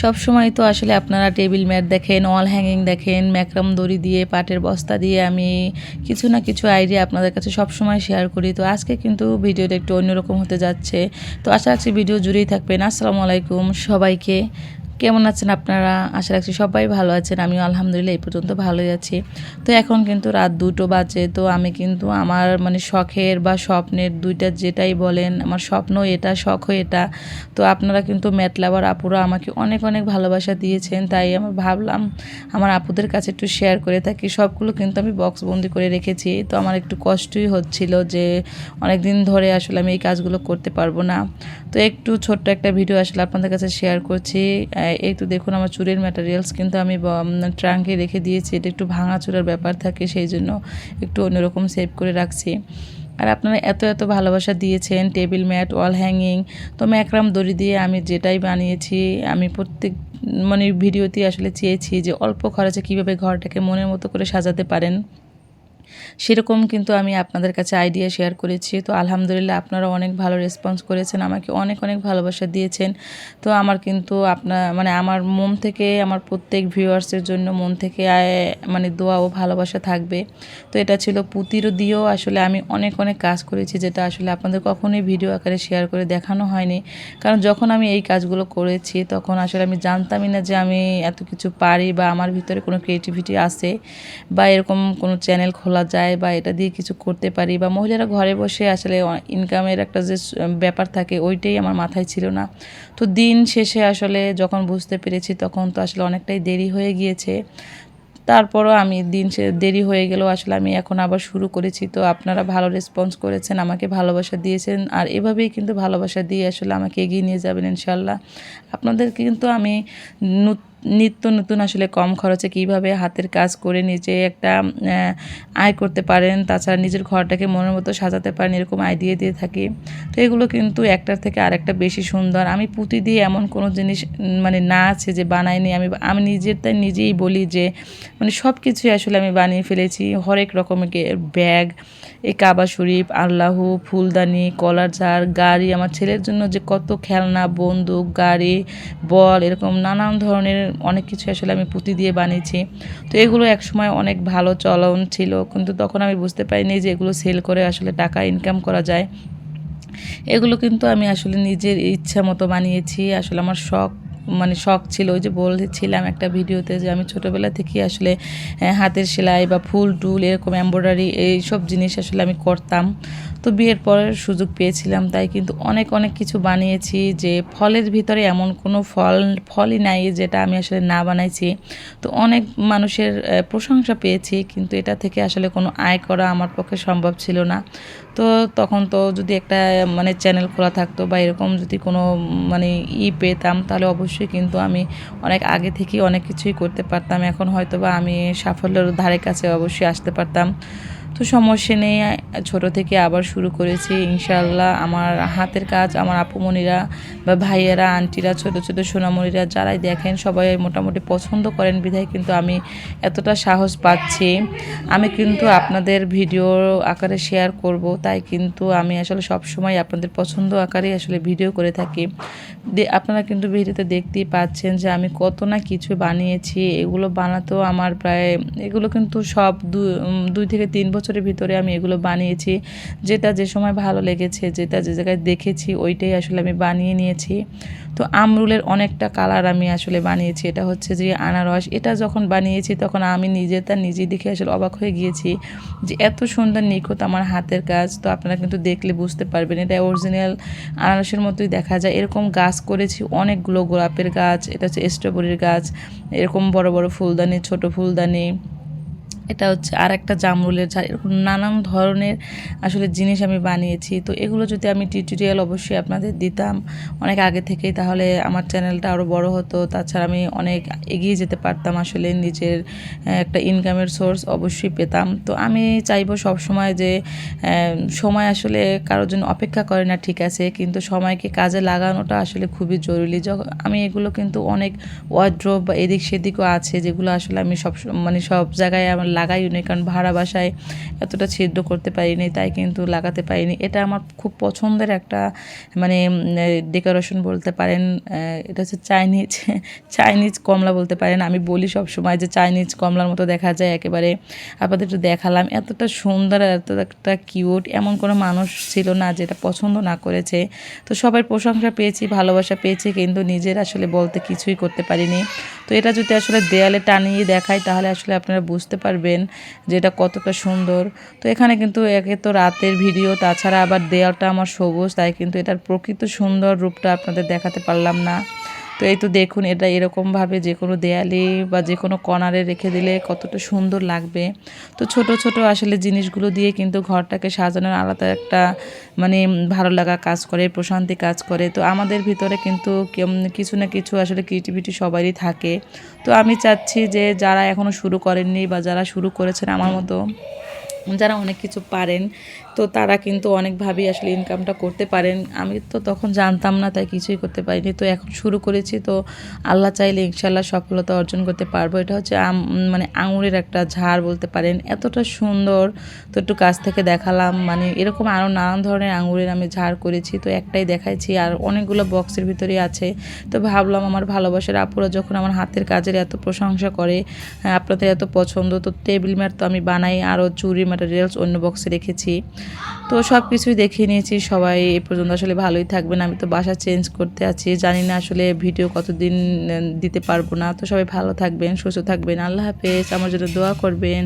সব সময় তো আসলে আপনারা টেবিল ম্যাট দেখেন ওয়াল হ্যাঙ্গিং দেখেন, ম্যাক্রাম দড়ি দিয়ে, পাটের বস্তা দিয়ে আমি কিছু না কিছু আইডিয়া আপনাদের কাছে সব সময় শেয়ার করি। তো আজকে কিন্তু ভিডিওটা একটু অন্যরকম হতে যাচ্ছে। তো আশা রাখছি ভিডিও জুড়েই থাকবেন। আসসালামু আলাইকুম সবাইকে। কেমন আছেন আপনারা? আশা রাখছি সবাই ভালো আছেন। আমিও আলহামদুলিল্লাহ এই পর্যন্ত ভালোই আছি। তো এখন কিন্তু রাত দুটো বাজে, তো আমি কিন্তু আমার মানে শখের বা স্বপ্নের দুইটা যেটাই বলেন, আমার স্বপ্ন এটা, শখ এটা, তো আপনারা কিন্তু ম্যাট লাভার আপুরা আমাকে অনেক অনেক ভালোবাসা দিয়েছেন, তাই আমি ভাবলাম আমার আপুদের কাছে একটু শেয়ার করে থাকি। সবগুলো কিন্তু আমি বক্সবন্দি করে রেখেছি, তো আমার একটু কষ্টই হচ্ছিল যে অনেক দিন ধরে আসলে আমি এই কাজগুলো করতে পারব না। তো একটু ছোট্ট একটা ভিডিও আসলে আপনাদের কাছে শেয়ার করছি। এই তো দেখুন আমার চুরের ম্যাটেরিয়ালস কিন্তু আমি ট্রাঙ্কে রেখে দিয়েছি। এটা একটু ভাঙা চুরের ব্যাপার থাকে, সেই জন্য একটু অন্যরকম সেভ করে রাখছি। আর আপনারা এত এত ভালোবাসা দিয়েছেন টেবিল ম্যাট ওয়াল হ্যাঙ্গিং তো ম্যাকরাম দড়ি দিয়ে আমি যেটাই বানিয়েছি, আমি প্রত্যেক মানে ভিডিওতে আসলে চেয়েছি যে অল্প খরচে কীভাবে ঘরটাকে মনের মতো করে সাজাতে পারেন। সেরকম কিন্তু আমি আপনাদের কাছে আইডিয়া শেয়ার করেছি। তো আলহামদুলিল্লাহ আপনারা অনেক ভালো রেসপন্স করেছেন, আমাকে অনেক অনেক ভালোবাসা দিয়েছেন। তো আমার কিন্তু আপনার মানে আমার মন থেকে, আমার প্রত্যেক ভিউয়ার্সের জন্য মন থেকে মানে দোয়া ও ভালোবাসা থাকবে। তো এটা ছিল পুতির দিয়েও আসলে আমি অনেক অনেক কাজ করেছি যেটা আসলে আপনাদের কখনোই ভিডিও আকারে শেয়ার করে দেখানো হয়নি। কারণ যখন আমি এই কাজগুলো করেছি, তখন আসলে আমি জানতামই না যে আমি এত কিছু পারি বা আমার ভিতরে কোনো ক্রিয়েটিভিটি আছে বা এরকম কোনো চ্যানেল খোলা যায় যায় বা এটা দিয়ে কিছু করতে পারি বা মহিলারা ঘরে বসে আসলে ইনকামের একটা যে ব্যাপার থাকে ওইটাই আমার মাথায় ছিল না। তো দিন শেষে আসলে যখন বুঝতে পেরেছি তখন তো আসলে অনেকটাই দেরি হয়ে গিয়েছে। তারপরও আমি দিন সে, দেরি হয়ে গেলেও আসলে আমি এখন আবার শুরু করেছি। তো আপনারা ভালো রেসপন্স করেছেন, আমাকে ভালোবাসা দিয়েছেন আর এভাবেই কিন্তু ভালোবাসা দিয়ে আসলে আমাকে এগিয়ে নিয়ে যাবেন ইনশাল্লাহ আপনাদের কিন্তু আমি নিত্য নতুন আসলে কম খরচে কীভাবে হাতের কাজ করে নিজে একটা আয় করতে পারেন, তাছাড়া নিজের ঘরটাকে মনের মতো সাজাতে পারেন, এরকম আইডিয়া দিয়ে দিয়ে থাকি। তো এগুলো কিন্তু একটার থেকে আরেকটা বেশি সুন্দর। আমি পুঁতি দিয়ে এমন কোনো জিনিস মানে না আছে যে বানাইনি। আমি আমি নিজের তাই নিজেই বলি যে মানে সব কিছুই আসলে আমি বানিয়ে ফেলেছি। হরেক রকমের ব্যাগ, এই কাবা শরীফ, আল্লাহু, ফুলদানি, কলার ঝাড়, গাড়ি, আমার ছেলের জন্য যে কত খেলনা, বন্দুক, গাড়ি, বল, এরকম নানান ধরনের অনেক কিছু আসলে আমি পুঁতি দিয়ে বানিয়েছি। তো এগুলো একসময় অনেক ভালো চলন ছিল, কিন্তু তখন আমি বুঝতে পারিনি যে এগুলো সেল করে আসলে টাকা ইনকাম করা যায়। এগুলো কিন্তু আমি আসলে নিজের ইচ্ছা মতো বানিয়েছি, আসলে আমার শখ মানে শখ ছিল, ওই যে বলেছিলাম একটা ভিডিওতে যে আমি ছোটোবেলা থেকে আসলে হাতের সেলাই বা ফুল, টুল এরকম এম্ব্রয়ডারি এইসব জিনিস আসলে আমি করতাম। তো বিয়ের পরের সুযোগ পেয়েছিলাম, তাই কিন্তু অনেক অনেক কিছু বানিয়েছি যে ফলের ভিতরে এমন কোনো ফল, ফলই নাই যেটা আমি আসলে না বানাইছি। তো অনেক মানুষের প্রশংসা পেয়েছি, কিন্তু এটা থেকে আসলে কোনো আয় করা আমার পক্ষে সম্ভব ছিল না। তো তখন তো যদি একটা মানে চ্যানেল খোলা থাকতো বা এরকম যদি কোনো মানে ই পেতাম, তাহলে অবশ্যই কিন্তু আমি অনেক আগে থেকেই অনেক কিছুই করতে পারতাম। এখন হয়তো বা আমি সাফল্যের ধারে কাছে অবশ্যই আসতে পারতাম। তো সমস্যা নেই ছোট থেকে আবার শুরু করেছি ইনশাল্লাহ আমার হাতের কাজ, আমার আপুমণিরা বা ভাইয়েরা, আন্টিরা, ছোট ছোট সোনামণিরা যারাই দেখেন, সবাই মোটামুটি পছন্দ করেন বিধায় কিন্তু আমি এতটা সাহস পাচ্ছি। আমি কিন্তু আপনাদের ভিডিও আকারে শেয়ার করব, তাই কিন্তু আমি আসলে সব সময় আপনাদের পছন্দ আকারে আসলে ভিডিও করে থাকি। আপনারা কিন্তু ভিডিওতে দেখতেই পাচ্ছেন যে আমি কত না কিছু বানিয়েছি, এগুলো বানাতেও আমার প্রায়, এগুলো কিন্তু সব দুই থেকে তিন বছর বছরের ভিতরে আমি এগুলো বানিয়েছি। যেটা যে সময় ভালো লেগেছে, যেটা যে জায়গায় দেখেছি, ওইটাই আসলে আমি বানিয়ে নিয়েছি। তো আমরুলের অনেকটা কালার আমি আসলে বানিয়েছি। এটা হচ্ছে যে আনারস। এটা যখন বানিয়েছি, তখন আমি নিজে তার নিজে দেখে আসলে অবাক হয়ে গিয়েছি যে এত সুন্দর নিখুঁত আমার হাতের কাজ। তো আপনারা কিন্তু দেখলে বুঝতে পারবেন, এটা অরিজিনাল আনারসের মতোই দেখা যায়। এরকম গাছ করেছি, অনেকগুলো গোলাপের গাছ, এটা হচ্ছে স্ট্রবেরির গাছ, এরকম বড় বড় ফুলদানি, ছোট ফুলদানি। এটা হচ্ছে আর একটা জামরুলের ঝাড় এরকম নানান ধরনের আসলে জিনিস আমি বানিয়েছি। তো এগুলো যদি আমি টিউটোরিয়াল অবশ্যই আপনাদের দিতাম অনেক আগে থেকেই, তাহলে আমার চ্যানেলটা আরও বড় হতো। তাছাড়া আমি অনেক এগিয়ে যেতে পারতাম আসলে নিজের একটা ইনকামের সোর্স অবশ্যই পেতাম। তো আমি চাইব সব সময় যে সময় আসলে কারোর জন্য অপেক্ষা করে না, ঠিক আছে, কিন্তু সময়কে কাজে লাগানোটা আসলে খুবই জরুরি। যখন আমি এগুলো কিন্তু অনেক ওয়ার্ড্রোব বা এদিক সেদিকও আছে, যেগুলো আসলে আমি সব মানে সব জায়গায় আমার লাগাইও নি কারণ ভাড়া বাসায় এতটা ছিদ্র করতে পারিনি, তাই কিন্তু লাগাতে পারিনি। এটা আমার খুব পছন্দের একটা মানে ডেকোরেশন বলতে পারেন এটা হচ্ছে চাইনিজ চাইনিজ কমলা বলতে পারেন। আমি বলি সব সময় যে চাইনিজ কমলার মতো দেখা যায় একেবারে। আপনাদের একটু দেখালাম, এতটা সুন্দর আর এত একটা কিউট এমন কোনো মানুষ ছিল না যেটা পছন্দ না করেছে। তো সবার প্রশংসা পেয়েছি, ভালোবাসা পেয়েছি, কিন্তু নিজের আসলে বলতে কিছুই করতে পারিনি। তো এটা যদি আসলে দেয়ালে টানিয়ে দেখাই, তাহলে আসলে আপনারা বুঝতে পারবেন যে এটা কতটা সুন্দর। তো এখানে কিন্তু একে তো রাতের ভিডিও, তাছাড়া আবার দেয়ালটা আমার সবুজ, তাই কিন্তু এটার প্রকৃত সুন্দর রূপটা আপনাদের দেখাতে পারলাম না। তো এই তো দেখুন, এটা এরকমভাবে যে কোনো দেয়ালে বা যে কোনো কর্নারে রেখে দিলে কতটা সুন্দর লাগবে। তো ছোট ছোট আসলে জিনিসগুলো দিয়ে কিন্তু ঘরটাকে সাজানোর আলাদা একটা মানে ভালো লাগা কাজ করে, প্রশান্তি কাজ করে। তো আমাদের ভিতরে কিন্তু কিছু না কিছু আসলে ক্রিয়েটিভিটি সবারই থাকে। তো আমি চাচ্ছি যে যারা এখনও শুরু করেননি বা যারা শুরু করেছেন, আমার মতো যারা অনেক কিছু পারেন তো তারা কিন্তু অনেকভাবেই আসলে ইনকামটা করতে পারেন। আমি তো তখন জানতাম না তাই কিছুই করতে পারিনি। তো এখন শুরু করেছি তো আল্লাহ চাইলে ইনশাল্লাহ সফলতা অর্জন করতে পারব। এটা হচ্ছে মানে আঙুরের একটা ঝাড় বলতে পারেন। এতটা সুন্দর তো একটু কাছ থেকে দেখালাম। মানে এরকম আরও নানান ধরনের আঙুরের আমি ঝাড় করেছি তো একটাই দেখাইছি। আর অনেকগুলো বক্সের ভিতরেই আছে। তো ভাবলাম আমার ভালোবাসার আপুরা যখন আমার হাতের কাজের এত প্রশংসা করে হ্যাঁ, আপনাদের এত পছন্দ তো টেবিল ম্যাট তো আমি বানাই আরও চুরি ম্যাটেরিয়ালস অন্য বক্সে রেখেছি। তো সব কিছুই দেখিয়ে নিয়েছি, সবাই এ পর্যন্ত আসলে ভালোই থাকবেন, আমি তো বাসা চেঞ্জ করতে আছি, জানি না আসলে ভিডিও কতদিন দিতে পারব না, তো সবাই ভালো থাকবেন, সুস্থ থাকবেন, আল্লাহ হাফেজ, আমার জন্য দোয়া করবেন।